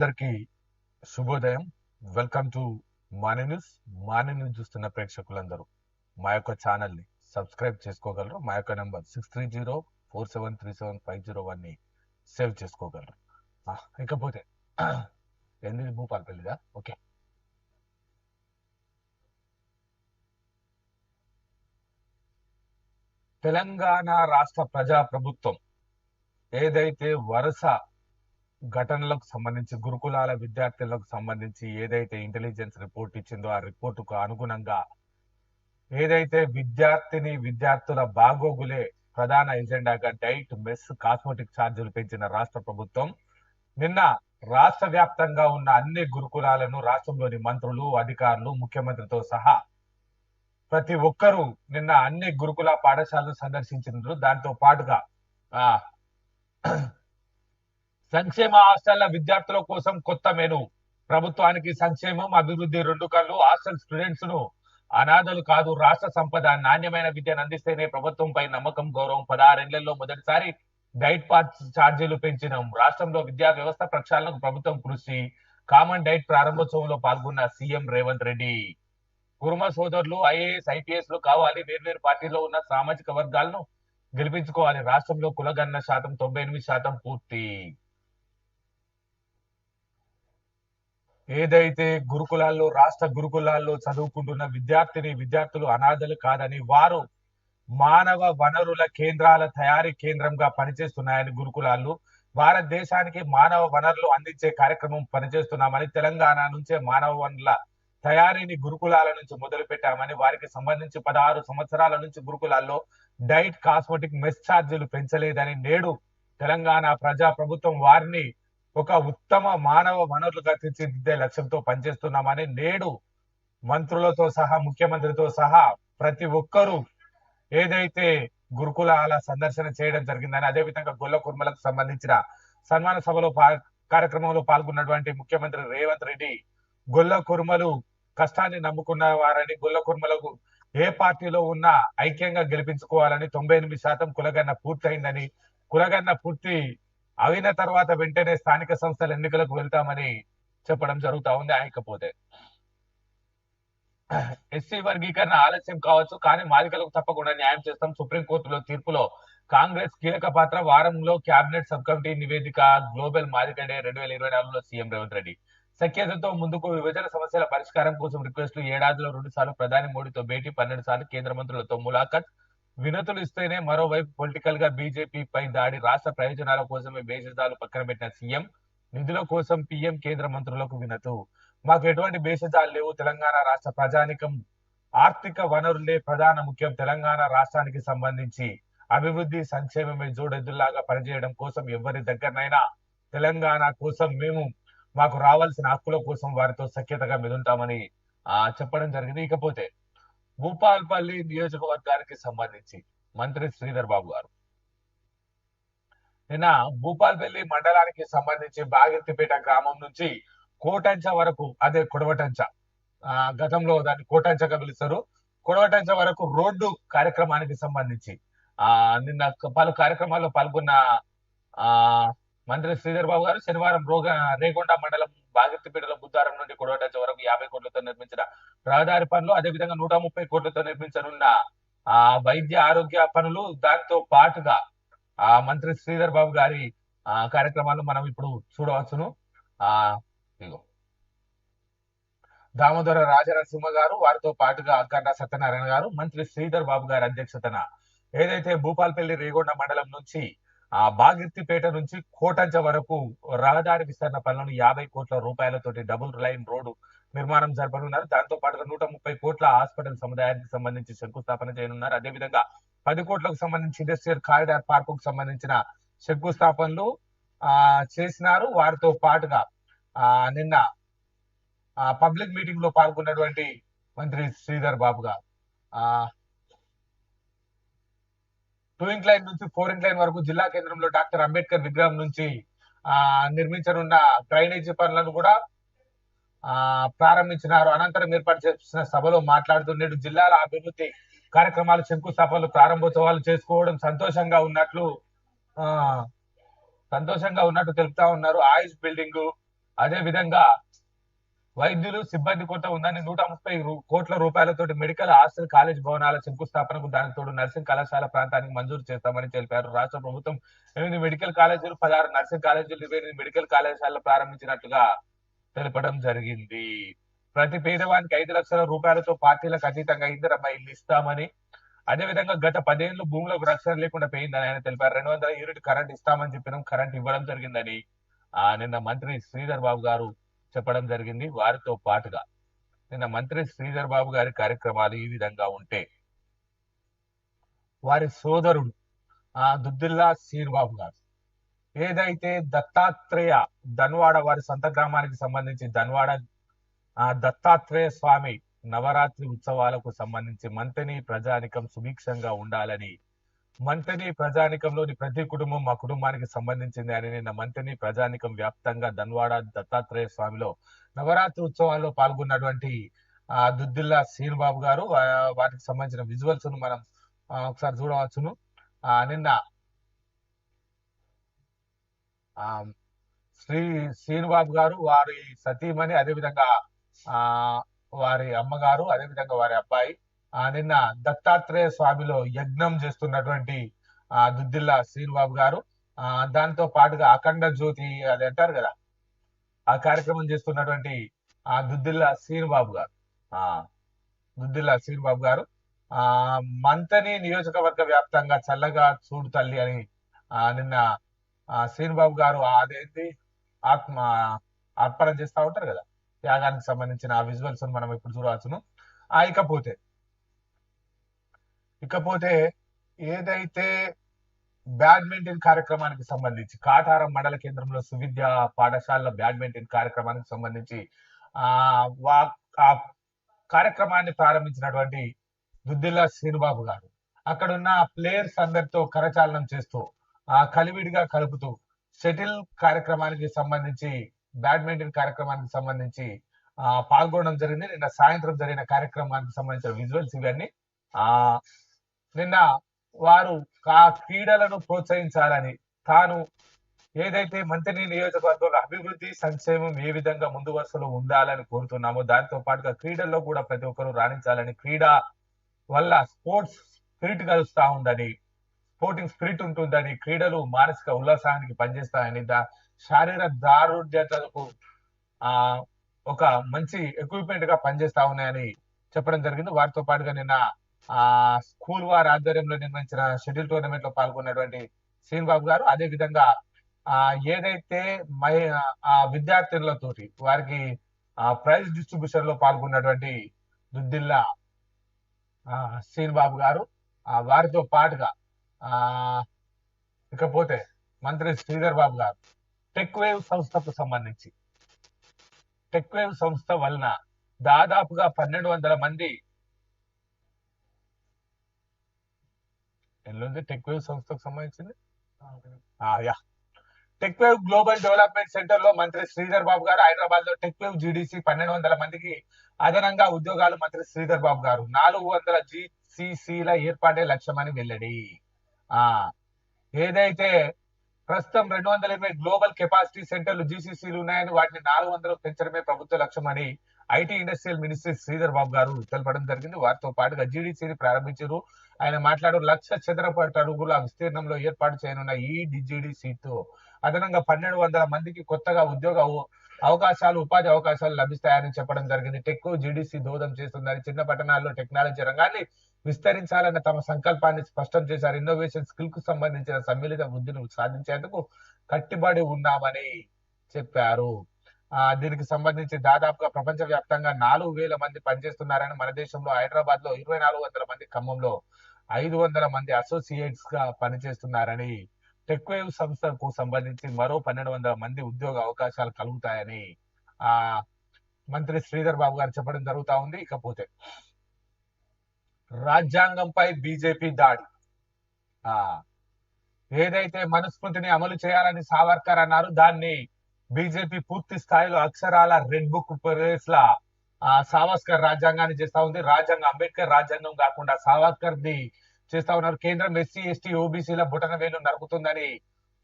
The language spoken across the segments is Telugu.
అందరికీ శుభోదయం. వెల్కమ్ టు మార్నింగ్ న్యూస్ మానే న్యూస్ చూస్తున్న ప్రేక్షకులందరూ మా యొక్క ఛానల్ని సబ్స్క్రైబ్ చేసుకోగలరు. మా యొక్క number six three zero four seven three seven five zero వన్ని సేవ్ చేసుకోగలరు. ఆ, ఇకపోతే ఏంది భూపాలపల్లిదా ఓకే. తెలంగాణ రాష్ట్ర ప్రజా ప్రభుత్వం ఏదైతే వరుస ఘటనలకు సంబంధించి గురుకులాల విద్యార్థులకు సంబంధించి ఏదైతే ఇంటెలిజెన్స్ రిపోర్ట్ ఇచ్చిందో ఆ రిపోర్టుకు అనుగుణంగా ఏదైతే విద్యార్థిని విద్యార్థుల బాగోగులే ప్రధాన ఎజెండాగా డైట్ మెస్ కాస్మెటిక్ ఛార్జీలు పెంచిన రాష్ట్ర ప్రభుత్వం నిన్న రాష్ట్ర వ్యాప్తంగా ఉన్న అన్ని గురుకులాలను రాష్ట్రంలోని మంత్రులు అధికారులు ముఖ్యమంత్రితో సహా ప్రతి ఒక్కరూ నిన్న అన్ని గురుకుల పాఠశాలను సందర్శించినారు దాంతో పాటుగా ఆ సంక్షేమ హాస్టళ్ళ విద్యార్థుల కోసం కొత్త మెను. ప్రభుత్వానికి సంక్షేమం అభివృద్ధి రెండు కళ్ళు. హాస్టల్ స్టూడెంట్స్ను అనాథలు కాదు రాష్ట్ర సంపద నాణ్యమైన విద్యను అందిస్తేనే ప్రభుత్వంపై నమ్మకం గౌరవం. పదహారేళ్ళలో మొదటిసారి డైట్ పాస్ ఛార్జీలు పెంచినాం. రాష్ట్రంలో విద్యా వ్యవస్థ ప్రక్షాళనకు ప్రభుత్వం కృషి. కామన్ డైట్ ప్రారంభోత్సవంలో పాల్గొన్న సీఎం రేవంత్ రెడ్డి. కురుమ సోదరులు ఐఏఎస్ ఐపీఎస్లు కావాలి. వేర్వేరు పార్టీలో ఉన్న సామాజిక వర్గాలను గెలిపించుకోవాలి. రాష్ట్రంలో కులగన్న శాతం తొంభై ఎనిమిది శాతం పూర్తి. ఏదైతే గురుకులాల్లో రాష్ట్ర గురుకులాల్లో చదువుకుంటున్న విద్యార్థిని విద్యార్థులు అనాథలు కాదని వారు మానవ వనరుల కేంద్రాల తయారీ కేంద్రంగా పనిచేస్తున్నాయని గురుకులాల్లో భారతదేశానికి మానవ వనరులు అందించే కార్యక్రమం పనిచేస్తున్నామని తెలంగాణ నుంచే మానవ వనరుల తయారీని గురుకులాల నుంచి మొదలు పెట్టామని వారికి సంబంధించి పదహారు సంవత్సరాల నుంచి గురుకులాల్లో డైట్ కాస్మెటిక్ మెస్ ఛార్జీలు పెంచలేదని నేడు తెలంగాణ ప్రజా ప్రభుత్వం వారిని ఒక ఉత్తమ మానవ వనరులుగా తీర్చిదిద్దే లక్ష్యంతో పనిచేస్తున్నామని నేడు మంత్రులతో సహా ముఖ్యమంత్రితో సహా ప్రతి ఒక్కరూ ఏదైతే గురుకులాల సందర్శన చేయడం జరిగిందని అదే విధంగా గొల్ల కుర్మలకు సంబంధించిన సన్మాన సభలో కార్యక్రమంలో పాల్గొన్నటువంటి ముఖ్యమంత్రి రేవంత్ రెడ్డి గొల్ల కుర్మలు కష్టాన్ని నమ్ముకున్న వారని గొల్ల కుర్మలకు ఏ పార్టీలో ఉన్నా ఐక్యంగా గెలిపించుకోవాలని తొంభై ఎనిమిది శాతం కులగన్న పూర్తయిందని కులగన్న పూర్తి అయిన తర్వాత వెంటనే స్థానిక సంస్థల ఎన్నికలకు వెళ్తామని చెప్పడం జరుగుతా ఉంది ఆయకపోతే. ఎస్సీ వర్గీకరణ ఆలస్యం కావచ్చు కానీ మాదికలకు తప్పకుండా న్యాయం చేస్తాం. సుప్రీంకోర్టులో తీర్పులో కాంగ్రెస్ కీలక పాత్ర వారంలో కేబినెట్ సబ్ కమిటీ నివేదిక గ్లోబల్ మాలిక డే రెండు వేల ఇరవై నాలుగులో సీఎం రేవంత్ రెడ్డి. సఖ్యతతో ముందుకు విభజన సమస్యల పరిష్కారం కోసం రిక్వెస్ట్లు ఏడాదిలో రెండు సార్లు ప్రధాని మోడీతో భేటీ పన్నెండు సార్లు కేంద్ర మంత్రులతో ములాఖత్ వినతులు ఇస్తేనే మరోవైపు పొలిటికల్గా బీజేపీ పై దాడి రాష్ట్ర ప్రయోజనాల కోసమే భేషజాలు పక్కన పెట్టిన సీఎం నిధుల కోసం పీఎం కేంద్ర మంత్రులకు వినతు. మాకు ఎటువంటి భేషజాలు లేవు. తెలంగాణ రాష్ట్ర ప్రజానికం ఆర్థిక వనరులే ప్రధాన ముఖ్యం తెలంగాణ రాష్ట్రానికి సంబంధించి. అభివృద్ధి సంక్షేమమే జోడెద్దులాగా పనిచేయడం కోసం ఎవరి దగ్గరనైనా తెలంగాణ కోసం మేము మాకు రావాల్సిన హక్కుల కోసం వారితో సఖ్యతగా మెదులుతామని ఆ చెప్పడం జరిగింది. ఇకపోతే భూపాల్పల్లి నియోజకవర్గానికి సంబంధించి మంత్రి శ్రీధర్ బాబు గారు. నిన్న భూపాల్పల్లి మండలానికి సంబంధించి బాగిర్తిపేట గ్రామం నుంచి కోటంచ వరకు అదే కొడవటంచ గతంలో దాన్ని కోటంచగా పిలుస్తారు. కొడవటంచ వరకు రోడ్డు కార్యక్రమానికి సంబంధించి ఆ నిన్న పలు కార్యక్రమాల్లో పాల్గొన్న ఆ మంత్రి శ్రీధర్ బాబు గారు శనివారం రోగ రేగొండ మండలం బాగిర్తిపేటలో బుద్ధారం నుండి కొడవటంచ వరకు యాభై కోట్లతో నిర్మించిన రహదారి పనులు అదేవిధంగా నూట ముప్పై కోట్లతో నిర్మించనున్న ఆ వైద్య ఆరోగ్య పనులు దాంతో పాటుగా ఆ మంత్రి శ్రీధర్ బాబు గారి ఆ కార్యక్రమాలు మనం ఇప్పుడు చూడవచ్చును. ఆ ఇదిగో. దామోదర రాజనరసింహ గారు వారితో పాటుగా అఖండ సత్యనారాయణ గారు మంత్రి శ్రీధర్ బాబు గారి అధ్యక్షతన ఏదైతే భూపాల్పల్లి రేగొండ మండలం నుంచి ఆ బాగిర్తిపేట నుంచి కోటంచ వరకు రహదారి విస్తరణ పనులను యాభై కోట్ల రూపాయలతోటి డబుల్ లైన్ రోడ్డు నిర్మాణం జరపనున్నారు. దాంతో పాటుగా నూట ముప్పై కోట్ల హాస్పిటల్ సముదాయానికి సంబంధించి శంకుస్థాపన చేయనున్నారు. అదేవిధంగా పది కోట్లకు సంబంధించి ఇండస్ట్రియల్ కారిడార్ పార్క్కు సంబంధించిన శంకుస్థాపనలు ఆ చేసినారు. వారితో పాటుగా ఆ నిన్న ఆ పబ్లిక్ మీటింగ్లో పాల్గొన్నటువంటి మంత్రి శ్రీధర్ బాబు గారు. ఆ టూ ఇంక్ లైన్ నుంచి ఫోర్ ఇంక్ లైన్ వరకు జిల్లా కేంద్రంలో డాక్టర్ అంబేద్కర్ విగ్రహం నుంచి ఆ నిర్మించనున్న డ్రైనేజీ పనులను కూడా ఆ ప్రారంభించినారు. అనంతరం ఏర్పాటు చేసిన సభలో మాట్లాడుతూ నేడు జిల్లాల అభివృద్ధి కార్యక్రమాలు శంకుస్థాపనలు ప్రారంభోత్సవాలు చేసుకోవడం సంతోషంగా ఉన్నట్లు ఆ సంతోషంగా ఉన్నట్టు తెలుపుతా ఉన్నారు. ఆయుష్ బిల్డింగ్ అదే విధంగా వైద్యులు సిబ్బంది కొరత ఉందని నూట ముప్పై కోట్ల రూపాయలతో మెడికల్ హాస్టల్ కాలేజ్ భవనాల శంకుస్థాపనకు దానికి తోడు నర్సింగ్ కళాశాల ప్రాంతానికి మంజూరు చేస్తామని తెలిపారు. రాష్ట్ర ప్రభుత్వం ఎనిమిది మెడికల్ కాలేజీలు పదహారు నర్సింగ్ కాలేజీలు ఇరవై ఎనిమిది మెడికల్ కళాశాలలు ప్రారంభించినట్లుగా తెలపడం జరిగింది. ప్రతి పేదవానికి ఐదు లక్షల రూపాయలతో పార్టీలకు అతీతంగా ఇందిరమ్మ ఇల్లు ఇస్తామని అదే విధంగా గత పదేళ్ళు భూములకు రక్షణ లేకుండా పోయిందని ఆయన తెలిపారు. రెండు వందల యూనిట్ కరెంట్ ఇస్తామని చెప్పినాం కరెంట్ ఇవ్వడం జరిగిందని ఆ నిన్న మంత్రి శ్రీధర్ బాబు గారు చెప్పడం జరిగింది. వారితో పాటుగా నిన్న మంత్రి శ్రీధర్ బాబు గారి కార్యక్రమాలు ఈ విధంగా ఉంటే వారి సోదరుడు ఆ దుద్దిల్లా శ్రీబాబు గారు ఏదైతే దత్తాత్రేయ ధన్వాడ వారి సొంత గ్రామానికి సంబంధించి ధన్వాడ ఆ దత్తాత్రేయ స్వామి నవరాత్రి ఉత్సవాలకు సంబంధించి మంతని ప్రజానికం సుభిక్షంగా ఉండాలని మంతని ప్రజానికంలోని ప్రతి కుటుంబం మా కుటుంబానికి సంబంధించింది అని నిన్న మంతని ప్రజానికం వ్యాప్తంగా ధన్వాడ దత్తాత్రేయ స్వామిలో నవరాత్రి ఉత్సవాల్లో పాల్గొన్నటువంటి ఆ దుద్దిల్లా శ్రీనుబాబు గారు వాటికి సంబంధించిన విజువల్స్ను మనం ఒకసారి చూడవచ్చును. ఆ నిన్న ఆ శ్రీ శ్రీనుబాబు గారు వారి సతీమణి అదేవిధంగా ఆ వారి అమ్మగారు అదేవిధంగా వారి అబ్బాయి నిన్న దత్తాత్రేయ స్వామిలో యజ్ఞం చేస్తున్నటువంటి ఆ దుద్దిల్లా శ్రీనుబాబు గారు ఆ దాంతో పాటుగా అఖండ జ్యోతి అది అంటారు కదా ఆ కార్యక్రమం చేస్తున్నటువంటి ఆ దుద్దిల్లా శ్రీనుబాబు గారు. ఆ దుద్దిల్లా శ్రీనుబాబు గారు ఆ మంతని నియోజకవర్గ వ్యాప్తంగా చల్లగా చూడు తల్లి అని ఆ నిన్న ఆ శ్రీనుబాబు గారు అదేంటి ఆత్మ అర్పణ చేస్తా ఉంటారు కదా త్యాగానికి సంబంధించిన ఆ విజువల్స్ మనం ఇప్పుడు చూడవచ్చును. ఆ ఇకపోతే ఇకపోతే ఏదైతే బ్యాడ్మింటన్ కార్యక్రమానికి సంబంధించి కాటారం మండల కేంద్రంలో సువిద్య పాఠశాలలో బ్యాడ్మింటన్ కార్యక్రమానికి సంబంధించి ఆ వా ఆ కార్యక్రమాన్ని ప్రారంభించినటువంటి దుద్దిల్లా శ్రీనుబాబు గారు. అక్కడున్న ప్లేయర్స్ అందరితో కరచాలనం చేస్తూ ఆ కలివిడిగా కలుపుతూ షటిల్ కార్యక్రమానికి సంబంధించి బ్యాడ్మింటన్ కార్యక్రమానికి సంబంధించి ఆ పాల్గొనడం జరిగింది. నిన్న సాయంత్రం జరిగిన కార్యక్రమానికి సంబంధించిన విజువల్స్ ఇవన్నీ ఆ నిన్న వారు ఆ క్రీడలను ప్రోత్సహించాలని తాను ఏదైతే మంత్రి నియోజకవర్గంలో అభివృద్ధి సంక్షేమం ఏ విధంగా ముందు వరుసలో ఉండాలని కోరుతున్నామో దానితో పాటుగా క్రీడల్లో కూడా ప్రతి ఒక్కరూ రాణించాలని క్రీడ వల్ల స్పోర్ట్స్ స్పిరిట్ కలుస్తా ఉందని స్పోర్టింగ్ స్పిరిట్ ఉంటుందని క్రీడలు మానసిక ఉల్లాసానికి పనిచేస్తాయని దా శారీర దారుఢ్యతలకు ఆ ఒక మంచి ఎక్విప్మెంట్గా పనిచేస్తా ఉన్నాయని చెప్పడం జరిగింది. వారితో పాటుగా నిన్న ఆ స్కూల్ వారి ఆధ్వర్యంలో నిర్వహించిన షెడ్యూల్ టోర్నమెంట్లో పాల్గొన్నటువంటి శ్రీనిబాబు గారు అదే విధంగా ఆ ఏదైతే మై ఆ విద్యార్థులతోటి వారికి ఆ ప్రైజ్ డిస్ట్రిబ్యూషన్లో పాల్గొన్నటువంటి దుద్దిల్లా ఆ శ్రీనిబాబు గారు ఆ వారితో పాటుగా ఆ ఇకపోతే మంత్రి శ్రీధర్ బాబు గారు టెక్ వేవ్ సంస్థకు సంబంధించి టెక్ వేవ్ సంస్థ వలన దాదాపుగా పన్నెండు వందల మంది ఎల్లుంది టెక్ వేవ్ సంస్థకు సంబంధించింది యా టెక్ వేవ్ గ్లోబల్ డెవలప్మెంట్ సెంటర్లో మంత్రి శ్రీధర్ బాబు గారు హైదరాబాద్లో టెక్ వేవ్ జీడీసీ పన్నెండు వందల మందికి అదనంగా ఉద్యోగాలు మంత్రి శ్రీధర్ బాబు గారు. నాలుగు వందల జీసీసీల ఏర్పాటే లక్ష్యమని వెల్లడి. ఆ ఏదైతే ప్రస్తుతం రెండు వందల ఇరవై గ్లోబల్ కెపాసిటీ సెంటర్లు జీసీసీలు ఉన్నాయని వాటిని నాలుగు వందలు పెంచడమే ప్రభుత్వ లక్ష్యమని IT industrial ministry Sridhar Babu గారు తెలపడం జరిగింది. వారితో పాటుగా జీడీసీని ప్రారంభించారు. ఆయన మాట్లాడు లక్ష చదరపు అడుగుల విస్తీర్ణంలో ఏర్పాటు చేయనున్న ఈ డిజిడి సీటు అదనంగా పన్నెండు వందల మందికి కొత్తగా ఉద్యోగ అవకాశాలు ఉపాధి అవకాశాలు లభిస్తాయని చెప్పడం జరిగింది. టెక్ జీడీసీ దోదం చేస్తుందని చిన్న పట్టణాల్లో టెక్నాలజీ రంగాన్ని విస్తరించాలన్న తమ సంకల్పాన్ని స్పష్టం చేశారు. ఇన్నోవేషన్ స్కిల్కు సంబంధించిన సమ్మిళిత వృద్ధిని సాధించేందుకు కట్టుబడి ఉన్నామని చెప్పారు. ఆ దీనికి సంబంధించి దాదాపుగా ప్రపంచ వ్యాప్తంగా నాలుగు వేల మంది పనిచేస్తున్నారని మన దేశంలో హైదరాబాద్లో ఇరవై నాలుగు వందల మంది ఖమ్మంలో ఐదు వందల మంది అసోసియేట్స్గా పనిచేస్తున్నారని టెక్వేవ్ సంస్థకు సంబంధించి మరో పన్నెండు వందల మంది ఉద్యోగ అవకాశాలు కలుగుతాయని ఆ మంత్రి శ్రీధర్ బాబు గారు చెప్పడం జరుగుతా ఉంది. ఇకపోతే రాజ్యాంగంపై బీజేపీ దాడి. ఆ ఏదైతే మనుస్మృతిని అమలు చేయాలని సావర్కర్ అన్నారు దాన్ని బీజేపీ పూర్తి స్థాయిలో అక్షరాల రెడ్ బుక్ ప్రెస్ లా ఆ సావర్కర్ రాజ్యాంగాన్ని చేస్తా ఉంది. రాజ్యాంగం అంబేద్కర్ రాజ్యాంగం కాకుండా సావర్కర్ ది చేస్తా ఉన్నారు. కేంద్రం ఎస్సీ ఎస్టీ ఓబీసీల బుటన వేలు నరుకుతుందని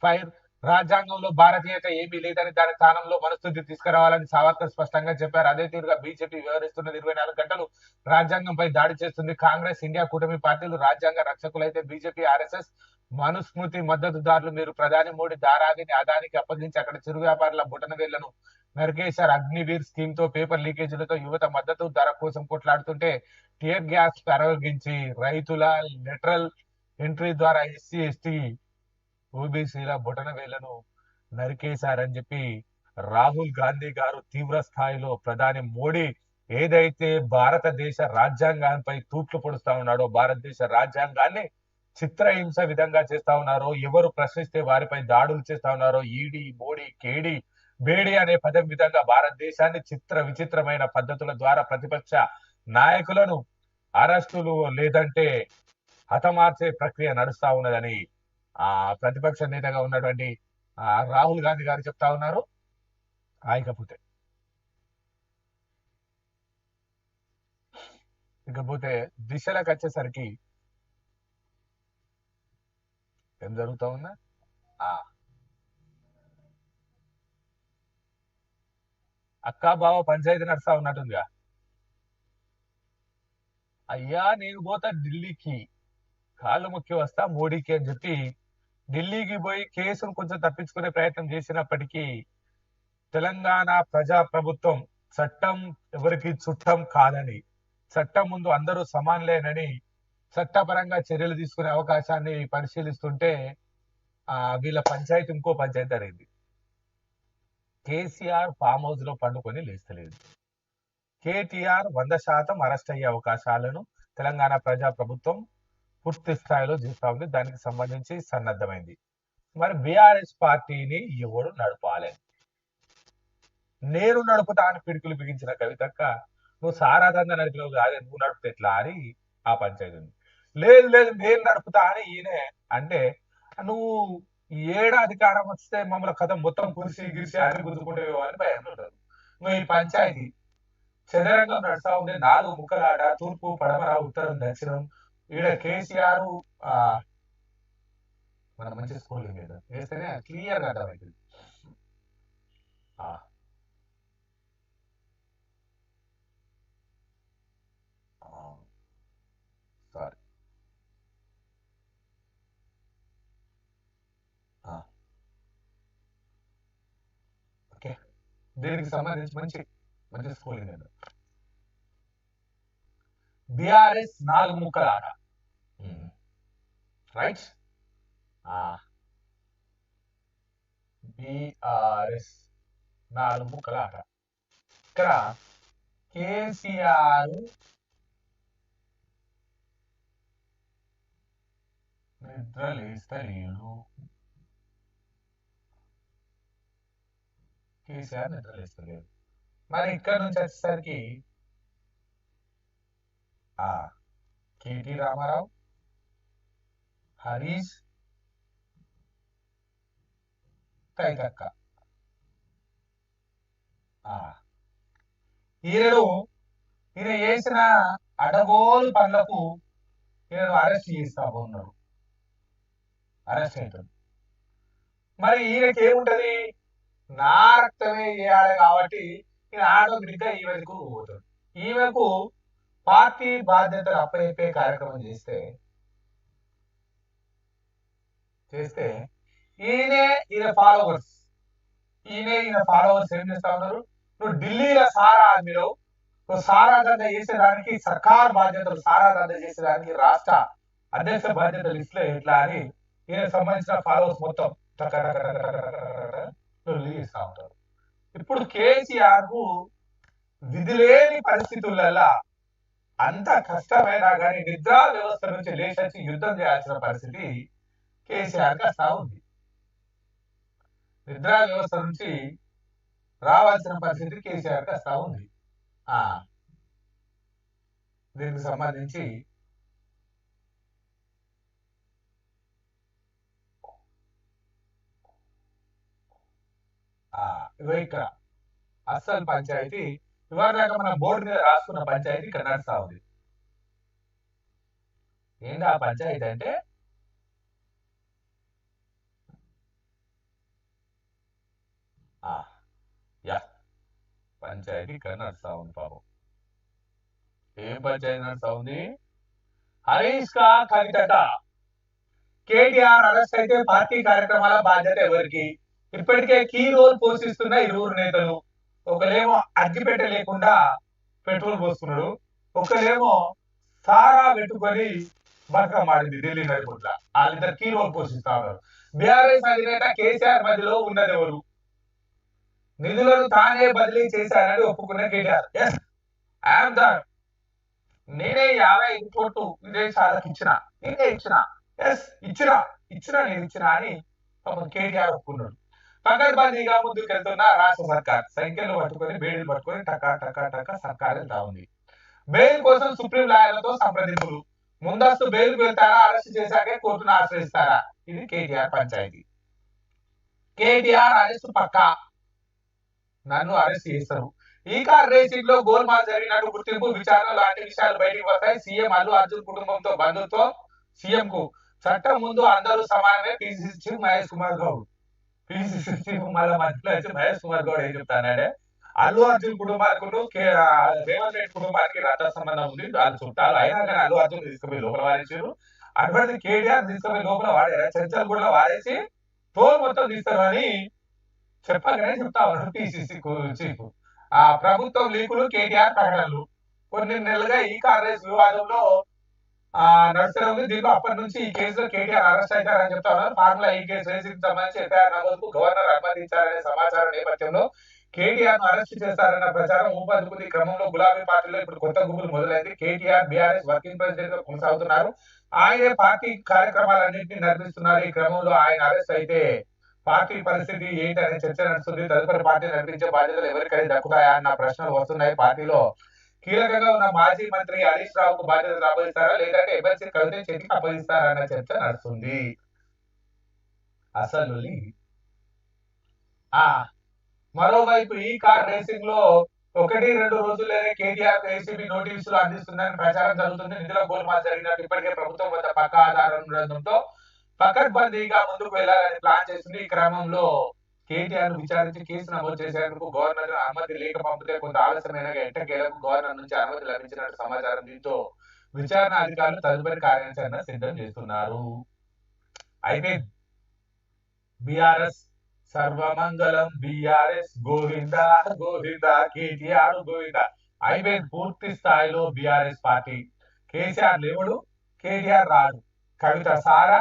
ఫైర్. రాజ్యాంగంలో భారతీయత ఏమీ లేదని దాని స్థానంలో మనస్థితి తీసుకురావాలని సావర్కర్ స్పష్టంగా చెప్పారు. అదే తీరుగా బీజేపీ వ్యవహరిస్తున్నది ఇరవై నాలుగు గంటలు రాజ్యాంగంపై దాడి చేస్తుంది. కాంగ్రెస్ ఇండియా కూటమి పార్టీలు రాజ్యాంగ రక్షకులైతే బీజేపీ ఆర్ఎస్ఎస్ మనుస్మృతి మద్దతుదారులు. మీరు ప్రధాని మోడీ దారాదిని అదానికి అప్పగించి అక్కడ చిరు వ్యాపారుల బుటన వేళ్ళను నరికేశారు. అగ్నివీర్ స్కీమ్తో పేపర్ లీకేజీలతో యువత మద్దతు ధర కోసం కొట్లాడుతుంటే టియర్ గ్యాస్ ప్రయోగించి రైతుల లెటరల్ ఎంట్రీ ద్వారా ఎస్సీ ఎస్టీ ఓబీసీల బొటన వేళ్ళను నరికేశారని చెప్పి రాహుల్ గాంధీ గారు తీవ్ర స్థాయిలో ప్రధాని మోడీ ఏదైతే భారతదేశ రాజ్యాంగంపై తూట్లు పొడుస్తా ఉన్నాడో భారతదేశ రాజ్యాంగాన్ని చిత్రహింస విధంగా చేస్తా ఉన్నారో ఎవరు ప్రశ్నిస్తే వారిపై దాడులు చేస్తా ఉన్నారో ఈడీ మోడీ కేడి బేడి అనే పదం విధంగా భారతదేశాన్ని చిత్ర విచిత్రమైన పద్ధతుల ద్వారా ప్రతిపక్ష నాయకులను అరెస్టులు లేదంటే హతమార్చే ప్రక్రియ నడుస్తా ఉన్నదని ఆ ప్రతిపక్ష నేతగా ఉన్నటువంటి రాహుల్ గాంధీ గారు చెప్తా ఉన్నారు. ఆయకపోతే ఇకపోతే దిశలకు వచ్చేసరికి ఏం జరుగుతా ఉందా అక్క బావ పంచాయతీ నడుస్తా ఉన్నట్టుందిగా. అయ్యా నేను పోతా ఢిల్లీకి. కాళ్ళు మొక్కి వస్తా మోడీకి అని చెప్పి ఢిల్లీకి పోయి కేసును కొంచెం తప్పించుకునే ప్రయత్నం చేసినప్పటికీ తెలంగాణ ప్రజా ప్రభుత్వం చట్టం ఎవరికి చుట్టం కాదని చట్టం ముందు అందరూ సమానులేనని చట్టపరంగా చర్యలు తీసుకునే అవకాశాన్ని పరిశీలిస్తుంటే ఆ వీళ్ళ పంచాయతీ ఇంకో పంచాయతీ అనేది కేసీఆర్ ఫామ్ హౌస్లో పండుకొని లేస్తలేదు. కేటీఆర్ వంద శాతం అరెస్ట్ అయ్యే అవకాశాలను తెలంగాణ ప్రజా ప్రభుత్వం పూర్తి స్థాయిలో చేస్తా ఉంది. దానికి సంబంధించి సన్నద్ధమైంది. మరి బీఆర్ఎస్ పార్టీని ఎవరు నడపాలి? నేను నడుపుతా అని పిడుకులు బిగించిన కవితక్క నువ్వు సారాదంగా నడిపినవు కాదే నువ్వు నడిపితే ఎట్లా అని ఆ పంచాయతీ లేదు లేదు నేను నడుపుతా అని ఈయనే అంటే నువ్వు ఏడ అధికారం వస్తే మమ్మల్ని కథ మొత్తం కురిసి గిరిసి అని గుర్తుకుంటే అని భయం ఉంటారు. నువ్వు ఈ పంచాయతీ చదరంగం నడుస్తా ఉంది నాలుగు ముక్కలాట తూర్పు పడమర ఉత్తరం దక్షిణం. ఈడ కేసీఆర్ ఆ మన మంచి స్కూల్ వేస్తేనే క్లియర్గా అర్థమవుతుంది ఆ. ఆ. సారీ ఆ. ఓకే దీనికి సంబంధించి మంచి మంచి స్కూలింగ్ మీద బిఆర్ఎస్ నాలుగు ముక్కల ఆట రైట్ బిఆర్ఎస్ నాలుగు ముక్కల ఆట ఇక్కడ కేసీఆర్ నిద్రలేస్తలేడు కేసీఆర్ నిద్రలేస్తలేడు మరి ఇక్కడ నుంచి వచ్చేసరికి ఆ కేటి రామారావు హరీష్ కైకక్క. ఆ ఈయనను ఈయన చేసిన అడగోలు పనులకు ఈయనను అరెస్ట్ చేస్తా ఉన్నారు. అరెస్ట్ అవుతుంది మరి ఈయనకి ఏముంటది నా రక్తమే చేయాలి కాబట్టి నేను ఆటోమేటిక్గా ఈ వైపుకు ఈమెకు ఈ వైపు పార్టీ బాధ్యతలు అప్పచెప్పే కార్యక్రమం చేస్తే చేస్తే ఈయనే ఈయన ఫాలోవర్స్ ఈయనే ఈయన ఫాలోవర్స్ ఏం చేస్తా ఉన్నారు? నువ్వు ఢిల్లీలో సారా ఆర్మీలో నువ్వు సారా దంద చేసేదానికి సర్కార్ బాధ్యతలు సారా దంద చేసేదానికి రాష్ట్ర అధ్యక్ష బాధ్యతలు ఇట్లా ఎట్లా అని ఈయన సంబంధించిన ఫాలోవర్స్ మొత్తం టక టక టక టక టక టక టక రిలీజ్ చేస్తా ఉంటారు ఇప్పుడు కేసీఆర్కు విధి లేని పరిస్థితులలో అంత కష్టమైనా కానీ నిద్రా వ్యవస్థ నుంచి లేచి యుద్ధం చేయాల్సిన పరిస్థితి కేసీఆర్కి ఉంది. నిద్రా వ్యవస్థ నుంచి రావాల్సిన పరిస్థితి కేసీఆర్కి ఉంది. ఆ దీనికి సంబంధించి ఆ ఇక్కడ అస్సలు పంచాయతీ ఇవాళ దాకా మన బోర్డు మీద రాసుకున్న పంచాయతీ ఇక్కడ ఉంది. ఏంటి ఆ పంచాయతీ అంటే? యా పంచాయతీ ఇక్కడ నడుస్తా ఉంది పాపం. ఏం పంచాయతీ నడుస్తా ఉంది? హరీష్ కా కవితట కేటీఆర్ అరెస్ట్ అయితే పార్టీ కార్యక్రమాల బాధ్యత ఎవరికి? ఇప్పటికే కీ రోల్ పోషిస్తున్న ఇరువురు నేతలు. ఒకరేమో అగ్గిపెట్ట లేకుండా పెట్రోల్ పోసుకున్నాడు ఒకరేమో సారా పెట్టుకొని బతుకమ్మ ఆడింది ఢిల్లీ నడిపుట్ల. వాళ్ళిద్దరు కీ రోల్ పోషిస్తా ఉన్నారు. బీఆర్ఎస్ అధినేత కేసీఆర్ మధ్యలో ఉన్నది ఎవరు? నిధులను తానే బదిలీ చేశారని ఒప్పుకున్న కేటీఆర్. ఎస్ ఐఎమ్ ద నేనే యాభై ఐదు కోట్లు విదేశాలకు ఇచ్చిన. నేనే ఇచ్చిన. ఎస్ ఇచ్చిన. ఇచ్చిన నేను ఇచ్చిన అని పాపం కేటీఆర్ ఒప్పుకున్నాడు. పకడ్బందీగా ముందుకు వెళ్తున్న రాష్ట్ర సర్కార్. సంఖ్యలు పట్టుకొని బేడీలు పట్టుకొని టకా టకా టకా సర్కార్ వెళ్తా ఉంది బెయిల్ కోసం సుప్రీం లాయర్లతో సంప్రదింపులు. ముందస్తు బెయిల్ వెళ్తారా? అరెస్ట్ చేశాకే కోర్టును ఆశ్రయిస్తారా? ఇది కేటీఆర్ పంచాయతీ. కేటీఆర్ అరెస్ట్ పక్కా? నన్ను అరెస్ట్ చేస్తారు. ఈ కార్ రేసింగ్లో గోల్మాల్ జరిగినట్టు గుర్తింపు విచారణ లాంటి విషయాలు బయటికి వస్తాయి. సీఎం అల్లు అర్జున్ కుటుంబంతో బంధుత్వం సీఎం కు చట్టం ముందు అందరూ సమానమే PCC chief Mahesh Kumar Goud. PCC chief మళ్ళా మధ్యలో వచ్చి మహేష్ కుమార్ గౌడ్ ఏం చెప్తానంటే అల్లు అర్జున్ కుటుంబాలకు రేవంత్ రెడ్డి కుటుంబానికి రథ సంబంధం ఉంది. వాళ్ళు చుట్టాలు అయినా కానీ అల్లు అర్జున్ తీసుకుపోయి లోపల వారేసారు అటువంటి కేటీఆర్ తీసుకుపోయి లోపల వాడారు. చర్చలు కూడా వాడేసి టోల్ మొత్తం తీస్తారని అని చెప్పగానే చెప్తా ఉన్నారు పిసిసి చీఫ్. ఆ ప్రభుత్వం లీకులు కేటీఆర్ ప్రకటనలు. కొన్ని నెలలుగా ఈ కాంగ్రెస్ వివాదంలో నడుస్తూనే ఉంది దీంట్లో అప్పటి నుంచి ఈ కేసులో కేటీఆర్ అరెస్ట్ అయ్యారని చెప్తా ఉన్నారు. ఫార్ములా ఈ కేసు రేసింగ్ సంబంధించి ఎఫ్ఐఆర్ నమోదుకు గవర్నర్ అనుమతించారనే సమాచారం నేపథ్యంలో కేటీఆర్ను అరెస్ట్ చేస్తారన్న ప్రచారం ఊపందుకుంది. క్రమంలో గులాబీ పార్టీలో ఇప్పుడు కొత్త గుంపులు మొదలైంది. కేటీఆర్ బీఆర్ఎస్ వర్కింగ్ ప్రెసిడెంట్గా కొనసాగుతున్నారు. ఆయనే పార్టీ కార్యక్రమాలన్నింటినీ నడిపిస్తున్నారు ఈ క్రమంలో ఆయన అరెస్ట్ అయితే పార్టీ పరిస్థితి ఏంటి అనే చర్చ నడుస్తుంది. తదుపరి పార్టీ నడిపించే బాధ్యతలు ఎవరికైనా దక్కుతాయా అన్న ప్రశ్నలు వస్తున్నాయి. పార్టీలో కీలకంగా ఉన్న మాజీ మంత్రి హరీష్ రావుకు బాధ్యతలు అప్పగిస్తారా లేదంటే ఎమ్మెల్సీ కవిత చేతికి అప్పగిస్తారా అన్న చర్చ నడుస్తుంది. అసలు ఆ మరోవైపు ఈ కార్ రేసింగ్లో ఒకటి రెండు రోజుల్లోనే కేటీఆర్ ఏసీబీ నోటీసులు అందిస్తుందని ప్రచారం జరుగుతుంది. నిధుల గోల్మాల్ జరిగినట్టు ఇప్పటికే ప్రభుత్వం వద్ద పక్క ఆధారం ఉండడంతో పకడ్బందీగా ముందుకు వెళ్ళాలని ప్లాన్ చేస్తుంది ఈ క్రమంలో. కేటీఆర్ విచారించి కేసు నమోదు చేసేందుకు గవర్నర్ అనుమతి లేక పంపితే కొంత ఆలస్యమైన ఎట్టకేలకు గవర్నర్ నుంచి అనుమతి లభించినట్టు సమాచారం దీంతో విచారణ అధికారులు తదుపరి కార్యాచరణ సిద్ధం చేస్తున్నారు. అయితే బిఆర్ఎస్ సర్వమంగళం బిఆర్ఎస్ గోవింద గోవింద కేటీఆర్ గోవింద. అయిపోయింది పూర్తి స్థాయిలో బిఆర్ఎస్ పార్టీ కేసీఆర్ లేవుడు కేటీఆర్ రాడు. కవిత సారా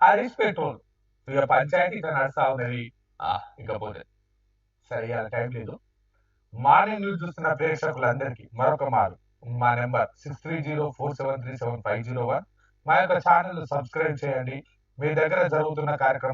హరీష్ పెట్రోల్. ఇక పంచాయతీ ఇక నడుస్తా ఉన్నది. ఇకపోతే సరే ఇవాళ టైం లేదు. మార్నింగ్ న్యూస్ చూస్తున్న ప్రేక్షకులందరికీ మరొక మారు. మా number six three zero four seven three seven five zero one. మా యొక్క ఛానల్ సబ్స్క్రైబ్ చేయండి. మీ దగ్గర జరుగుతున్న కార్యక్రమం